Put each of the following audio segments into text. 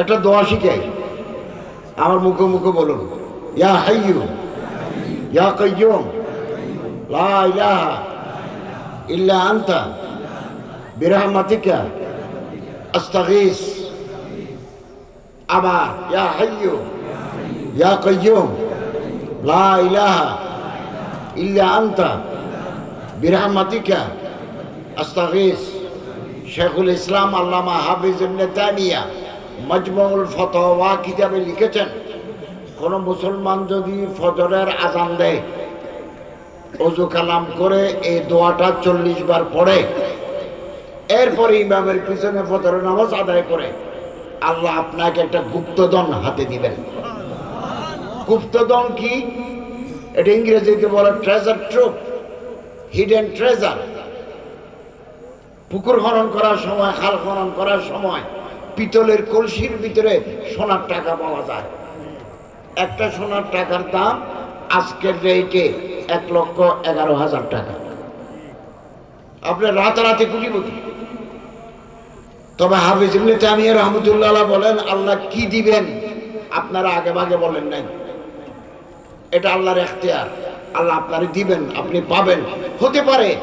একটা দোয়া শিখাই আমার মুখে মুখে বলুন ইয়া হাইয়ু ইয়া কাইয়ুম লা ইলাহা ইল্লা আনতা বিরহমাতিকা আস্তাগীস আবার ইয়া হাইয়ু ইয়া কাইয়ুম লা ইলাহা ইল্লা আনতা বিরহমাতিকা আস্তাগীস শেখুল ইসলাম আল্লামা হাফিজ ইবনে তানিয়া মজমুল ফতোয়া কিতাবে লিখেছেন, কোন মুসলমান যদি ফজরের আজান দেয়, অজু কালাম করে এই দোয়াটা চল্লিশ বার পড়ে, এরপরে ইমামের পিছনে ফজরের নামাজ আদায় করে, আল্লাহ আপনাকে একটা গুপ্তধন হাতে দিবেন। গুপ্তধন কি? এটা ইংরেজিতে বলে ট্রেজার ট্রুপ হিডেন ট্রেজার পুকুর খনন করার সময়, খাল খনন করার সময় পিতলের কলসির ভিতরে সোনার টাকা পাওয়া যায়। একটা সোনার টাকার দাম আজকের রেটে এক লক্ষ এগারো হাজার টাকা। আপনার রাতারাতি কুটিপতি। তবে হাফিজ তামিয়া রহমতুল্লাহ বলেন, আল্লাহ কি দিবেন আপনারা আগে ভাগে বলেন নাই। এটা আল্লাহর এখতিয়ার। আল্লাহ আপনারে দিবেন, আপনি পাবেন। হতে পারে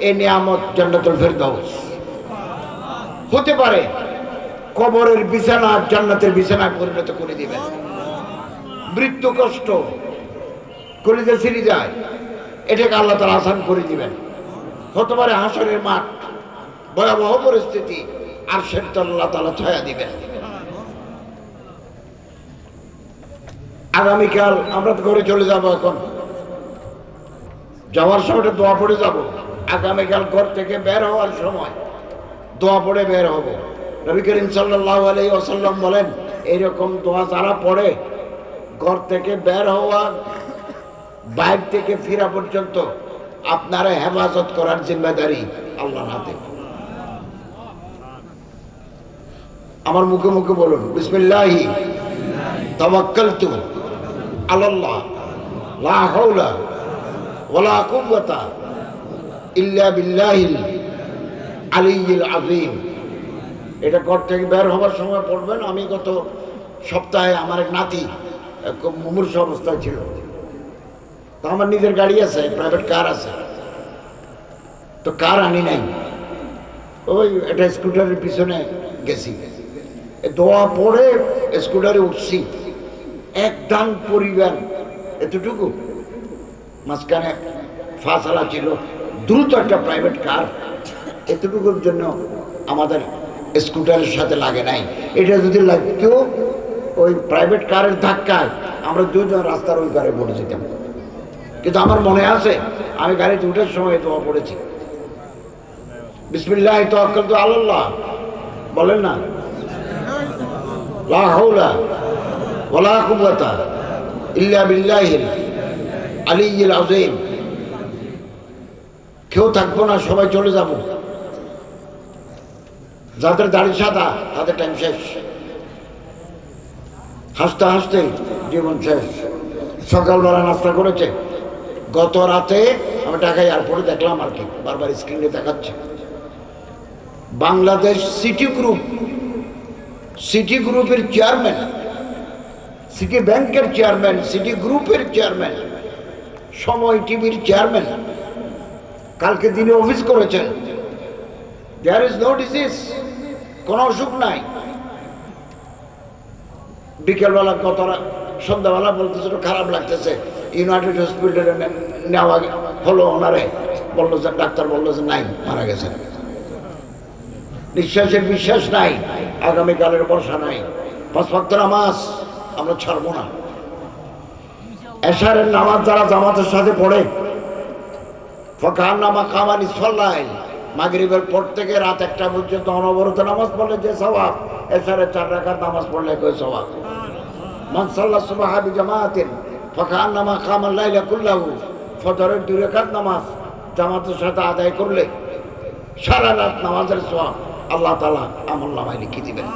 এ নিয়ামত জান্নাতুল ফেরদাউস। হতে পারে কবরের বিছানা জান্নাতের বিছানায় পরিণত করে দিবেন। মৃত্যু কষ্ট। কলিজা ছিঁড়ে যায়। এটাকে আল্লাহ তালা আসান করে দিবেন। হতে পারে হাসরের মাঠ, ভয়াবহ পরিস্থিতি, আর সেটা আল্লাহ তালা ছায়া দিবেন। আগামীকাল আমরা ঘরে চলে যাব এখন। যাওয়ার সময় দোয়া পড়ে যাব। আগামীকাল ঘর থেকে বের হওয়ার সময় দোয়া পড়ে বের হব। নবী করিম সাল্লাহ ওসাল্লাম বলেন, এইরকম দোয়া যারা পড়ে, ঘর থেকে বের হওয়া, বাইর থেকে ফেরা পর্যন্ত আপনারা হেফাজত করার জিম্মেদারি আল্লাহর হাতে। আমার মুখে মুখে বলুন, বিসমিল্লাহি, তাওয়াক্কালতু আলাল্লাহ, লা হাওলা ওয়ালা কুওয়াতা ইল্লা বিল্লাহিল আলিয়্যিল আযীম। এটা ঘর থেকে বের হবার সময় পড়বেন। আমি গত সপ্তাহে আমার এক নাতি মুমূর্ষ অবস্থায় ছিল। তো আমার নিজের গাড়ি আছে প্রাইভেট কার আছে। তো কার আনি নাই। ওই এটা স্কুটারের পিছনে গেছি। দোয়া পড়ে স্কুটারে উঠছি। এক দান পরিবার এতটুকু। মাঝখানে ফাঁসালা ছিল। দ্রুত একটা প্রাইভেট কার এতটুকুর জন্য আমাদের স্কুটারের সাথে লাগে নাই। এটা যদি লাগতো, ওই প্রাইভেট কারের ধাক্কায় আমরা দুজন রাস্তার ওই পারে পড়ে যেতাম। কিন্তু আমার মনে আছে, আমি গাড়িতে উঠার সময় দোয়া পড়েছি। বিসমিল্লাহ তোয়াক্কাল তো আল্লাহ বলেন না। লা ইল্লা কেউ থাকব না, সবাই চলে যাব। যাদের দাড়ি সাদা, তাদের টাইম শেষ। হাসতে হাসতে জীবন শেষ। সকালবেলা নাস্তা করেছে। গত রাতে আমি ঢাকা এয়ারপোর্টে দেখলাম আর কি, বারবার স্ক্রিনে দেখাচ্ছে। বাংলাদেশ সিটি গ্রুপ সিটি গ্রুপের চেয়ারম্যান সিটি ব্যাংকের চেয়ারম্যান সিটি গ্রুপের চেয়ারম্যান সময় টিভির চেয়ারম্যান কালকে দিনে অফিস করেছেন। দেয়ার ইজ নো ডিজিজ কোনো অসুখ নাই। বিকেলবেলা কত সন্ধ্যাবেলা বলতেছে খারাপ লাগতেছে। ইউনাইটেড হসপিটালে নেওয়া হলো ওনারে। বলল যে ডাক্তার বলল যে নাই, মারা গেছেন নিঃশ্বাসের বিশ্বাস নাই, আগামীকালের বর্ষা নাই। পাঁচ ভক্ত নামাজ আমরা ছাড়বো না। এশারের নামাজ যারা জামাতের সাথে পড়ে ফকার নামা কামানি সল্লাইল। মাগরিবের পর থেকে রাত একটা পর্যন্ত অনবরত নামাজ পড়লে যে স্বভাব এছাড়া চার রাখার নামাজ পড়লে একই স্বভাব মানসাল্লা সুবাহাবি জামাতেন ফখান নামা কামাল্লাইলা কুল্লাহু, ফজরের দুই রেখার নামাজ জামাতের সাথে আদায় করলে সারা রাত নামাজের সব আল্লাহ তালা আমল নামায় লিখে দিবেন।